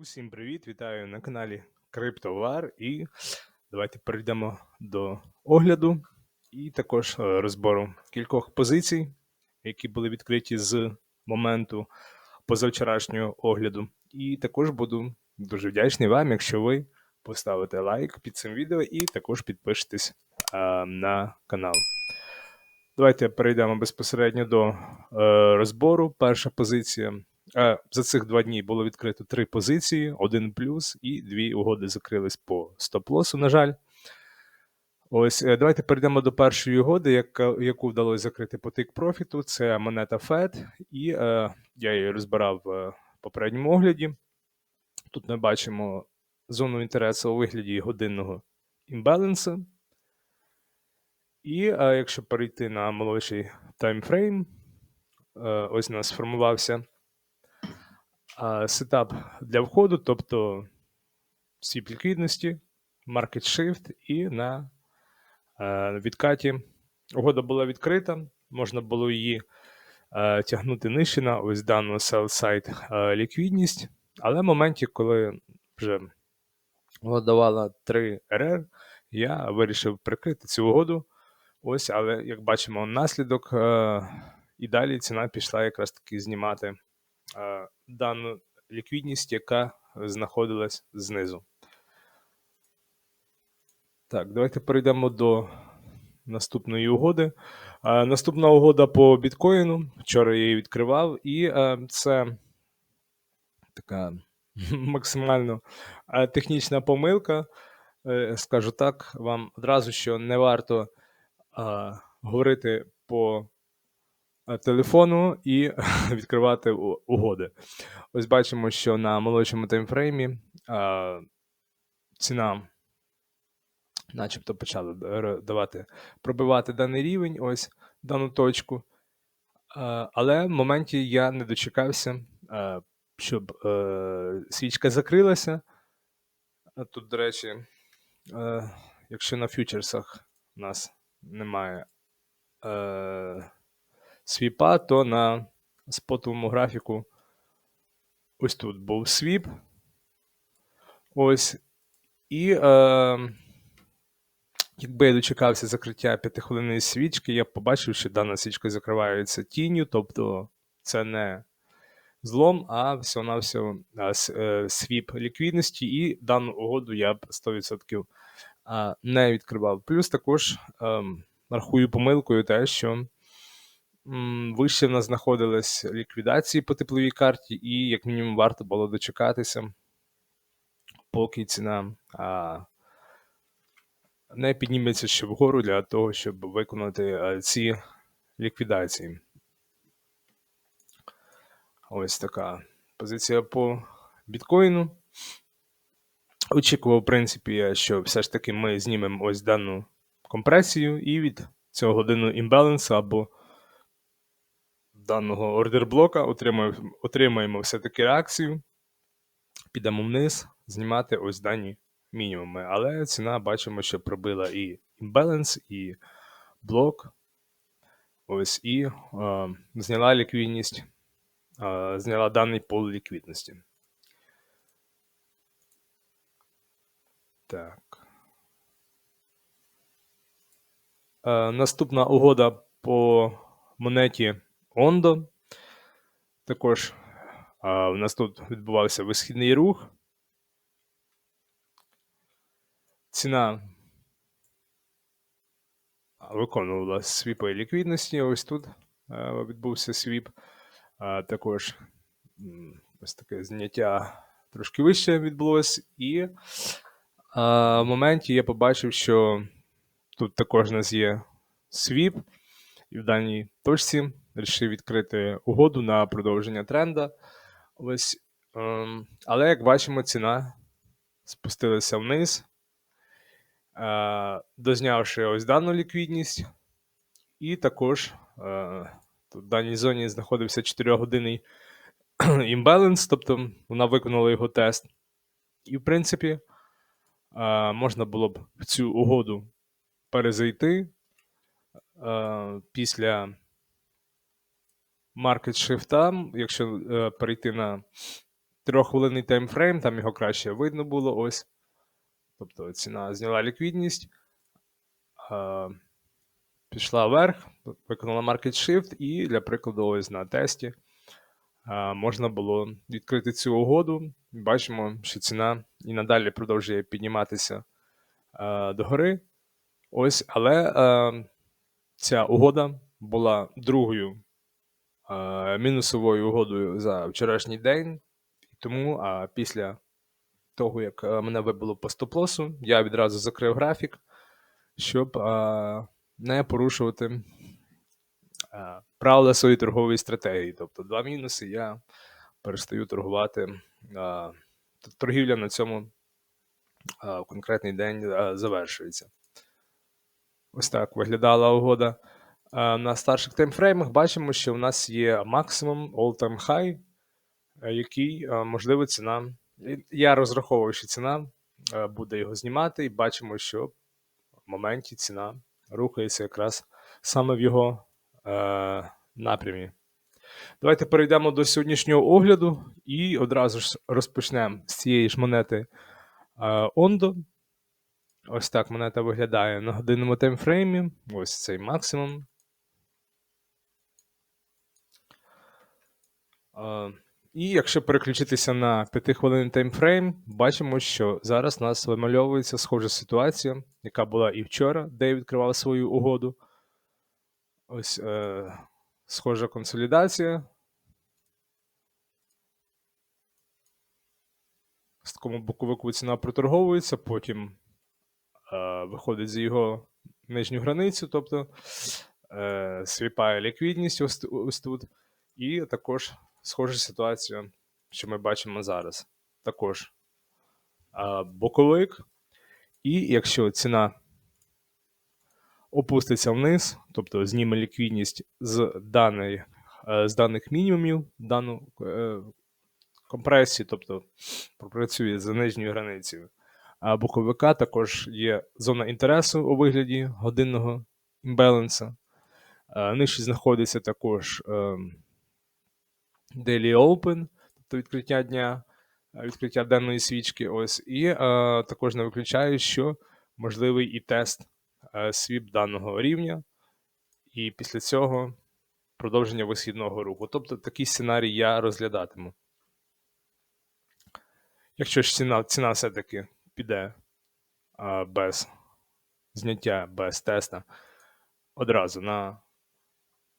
Усім привіт! Вітаю на каналі CryptoVar і давайте перейдемо до огляду і також е, розбору кількох позицій, які були відкриті з моменту позавчорашнього огляду. І також буду дуже вдячний вам, якщо ви поставите лайк під цим відео і також підпишетесь е, на канал. Давайте перейдемо безпосередньо до е, розбору. Перша позиція. Е, За цих два дні було відкрито три позиції: один плюс і дві угоди закрились по стоп-лосу, на жаль. Ось е, давайте перейдемо до першої угоди, яку вдалося закрити по тик профіту. Це монета FED, і е, я її розбирав в попередньому огляді. Тут ми бачимо зону інтересу у вигляді годинного імбалансу. І е, якщо перейти на молодший таймфрейм, е, ось у нас сформувався сетап для входу, тобто свіп ліквідності, market shift, і на е, відкаті угода була відкрита, можна було її е, тягнути нижче на ось дану sell side е, ліквідність, але в моменті, коли вже давала 3 RR, я вирішив прикрити цю угоду. Ось, але як бачимо, наслідок і далі ціна пішла якраз таки знімати дану ліквідність, яка знаходилась знизу. Так, давайте перейдемо до наступної угоди. Наступна угода по біткоїну. Вчора я її відкривав, і це така максимально технічна помилка. Е, скажу так вам одразу, що не варто говорити по телефону і відкривати угоди. Ось бачимо, що на молодшому таймфреймі а, ціна, начебто, почала давати пробивати даний рівень, ось дану точку. Але в моменті я не дочекався, щоб е, свічка закрилася. Тут, до речі, е, якщо на фьючерсах у нас немає е, свіпа, то на спотовому графіку ось тут був свіп. Ось. І е, якби я дочекався закриття п'ятихвилинної свічки, я б побачив, що дана свічка закривається тінню, тобто це не злом, а всього-навсього е, е, свіп ліквідності, і дану угоду я б 100% а, не відкривав. Плюс також ем, рахую помилкою те, що вище в нас знаходились ліквідації по тепловій карті, і як мінімум варто було дочекатися, поки ціна а, не підніметься ще вгору для того, щоб виконати ці ліквідації. Ось така позиція по біткоїну. Очікував, в принципі, що все ж таки ми знімемо ось дану компресію і від цього годинного імбалансу або даного ордерблока отримаємо, отримаємо все-таки реакцію, підемо вниз, знімати ось дані мінімуми. Але ціна бачимо, що пробила і імбаланс, і блок. Ось і е, зняла ліквідність, е, зняла даний пол ліквідності. Так. Е, наступна угода по монеті Ондо. Також е, в нас тут відбувався висхідний рух. Ціна виконувала свіпи ліквідності. Ось тут е, відбувся свіп. Е, також ось таке зняття трошки вище відбулось. І е, в моменті я побачив, що тут також у нас є свіп, і в даній точці вирішив відкрити угоду на продовження тренда. Ось, ем, але як бачимо, ціна спустилася вниз, е, дознявши ось дану ліквідність, і також е, в даній зоні знаходився 4-годинний імбаланс, тобто вона виконала його тест. І, в принципі, е, можна було б в цю угоду перезайти е, після market shift, якщо е, перейти на трьоххвилинний таймфрейм, там його краще видно було. Ось. Тобто ціна зняла ліквідність, а, пішла вверх, виконала market shift, і для прикладу, ось на тесті а, можна було відкрити цю угоду. Бачимо, що ціна і надалі продовжує підніматися а, догори. Ось, але а, ця угода була другою мінусовою угодою за вчорашній день. Тому а, після того, як мене вибило по стоп-лосу, я відразу закрив графік, щоб а, не порушувати а, правила своєї торгової стратегії. Тобто два мінуси, я перестаю торгувати. А, торгівля на цьому а, конкретний день а, завершується. Ось так виглядала угода. А, на старших таймфреймах бачимо, що в нас є максимум all-time high, е, який, можливо, ціна. Я розраховую, що ціна е, буде його знімати, і бачимо, що в моменті ціна рухається якраз саме в його е, напрямі. Давайте перейдемо до сьогоднішнього огляду і одразу ж розпочнемо з цієї ж монети е, Ondo. Ось так монета виглядає на годинному таймфреймі. Ось цей максимум. І якщо переключитися на 5 хвилин таймфрейм, бачимо, що зараз у нас вимальовується схожа ситуація, яка була і вчора, де відкривав свою угоду. Ось е, схожа консолідація. З такому боковику ціна проторговується, потім е, виходить за його нижню границю, тобто е, свіпає ліквідність ось, ось тут. І також схожа ситуація, що ми бачимо зараз. Також боковик. І якщо ціна опуститься вниз, тобто зніме ліквідність з, даної, е, з даних мінімумів, дану е, компресію, тобто пропрацює за нижньою границею. Боковика також є зона інтересу у вигляді годинного імбаланса. Е, Нижче знаходиться також е, Daily Open, тобто відкриття дня, е, відкриття денної свічки. Ось. І е, також не виключаю, що можливий і тест е, свіп даного рівня, і після цього продовження висхідного руху. Тобто такий сценарій я розглядатиму. Якщо ж ціна, ціна все-таки піде а, без зняття, без теста одразу на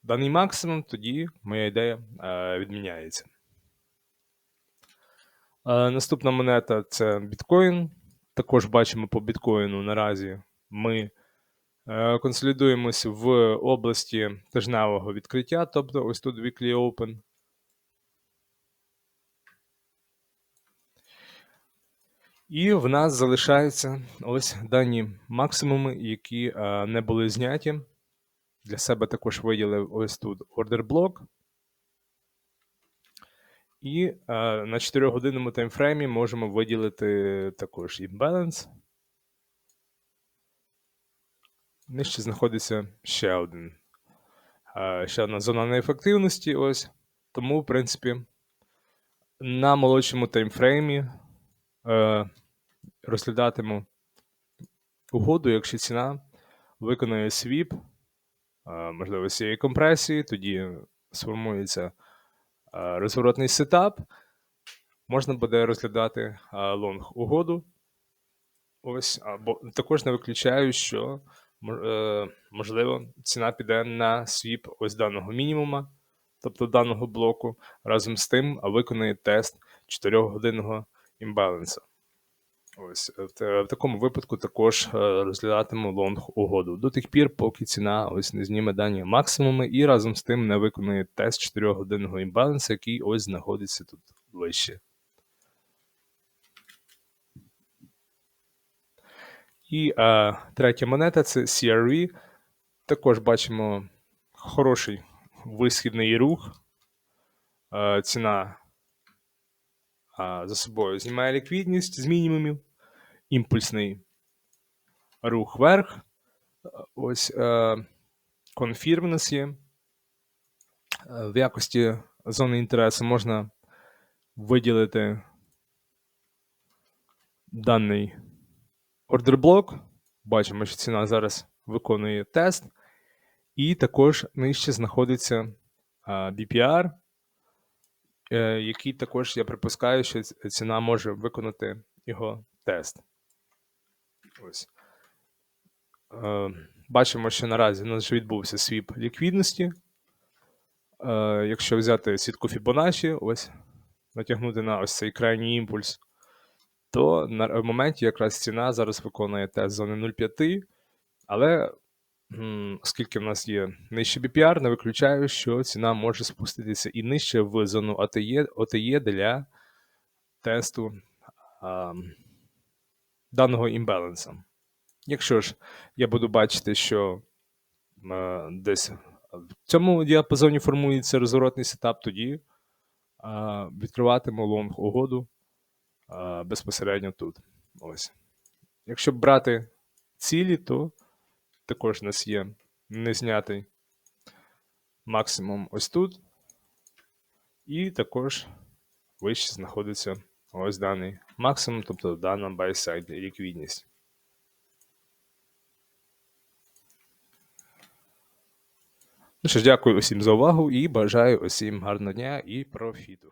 даний максимум, тоді моя ідея е, відміняється. Е, наступна монета це біткоін. Також бачимо по біткоїну наразі ми е, консолідуємось в області тижневого відкриття, тобто ось тут weekly open. І в нас залишаються ось дані максимуми, які не були зняті. Для себе також виділив ось тут order блок. І е, на 4-годинному таймфреймі можемо виділити також imbalance. Нижче знаходиться ще один. Е, ще одна зона неефективності. Ось. Тому, в принципі, на молодшому таймфреймі е, розглядатиму угоду, якщо ціна виконує свіп, можливо, цієї компресії, тоді сформується розворотний сетап. Можна буде розглядати лонг угоду. Ось, або також не виключаю, що е, можливо ціна піде на свіп ось даного мінімума, тобто даного блоку, разом з тим а виконає тест 4-годинного імбаланса. Ось е, в, такому випадку також е, розглядатиму лонг угоду до тих пір, поки ціна ось не зніме дані максимуми і разом з тим не виконує тест 4-годинного імбалансу, який ось знаходиться тут вище. І е, третя монета це CRV. Також бачимо хороший висхідний рух. Е, ціна е, за собою знімає ліквідність з мінімумів, імпульсний рух вверх. Е, Ось е, конфірм у нас є. Е, В якості зони інтересу можна виділити даний ордерблок. Бачимо, що ціна зараз виконує тест. І також нижче знаходиться BPR, е, який також я припускаю, що ціна може виконати його тест. Ось. Е, Бачимо, що наразі у нас вже відбувся свіп ліквідності. Е, Якщо взяти сітку Fibonacci, ось натягнути на ось цей крайній імпульс, то на в моменті якраз ціна зараз виконує тест зони 0,5, але оскільки в нас є нижче BPR, не виключаю, що ціна може спуститися і нижче в зону OTE, OTE для тесту даного імбаланса. Якщо ж я буду бачити, що е, десь в цьому діапазоні формується розворотний сетап, тоді е, відкриватиму лонг угоду е, безпосередньо тут. Ось. Якщо брати цілі, то також у нас є незнятий максимум ось тут. І також вище знаходиться ось даний максимум, тобто дана байсайд ліквідність. Ну що ж, дякую усім за увагу і бажаю усім гарного дня і профіту.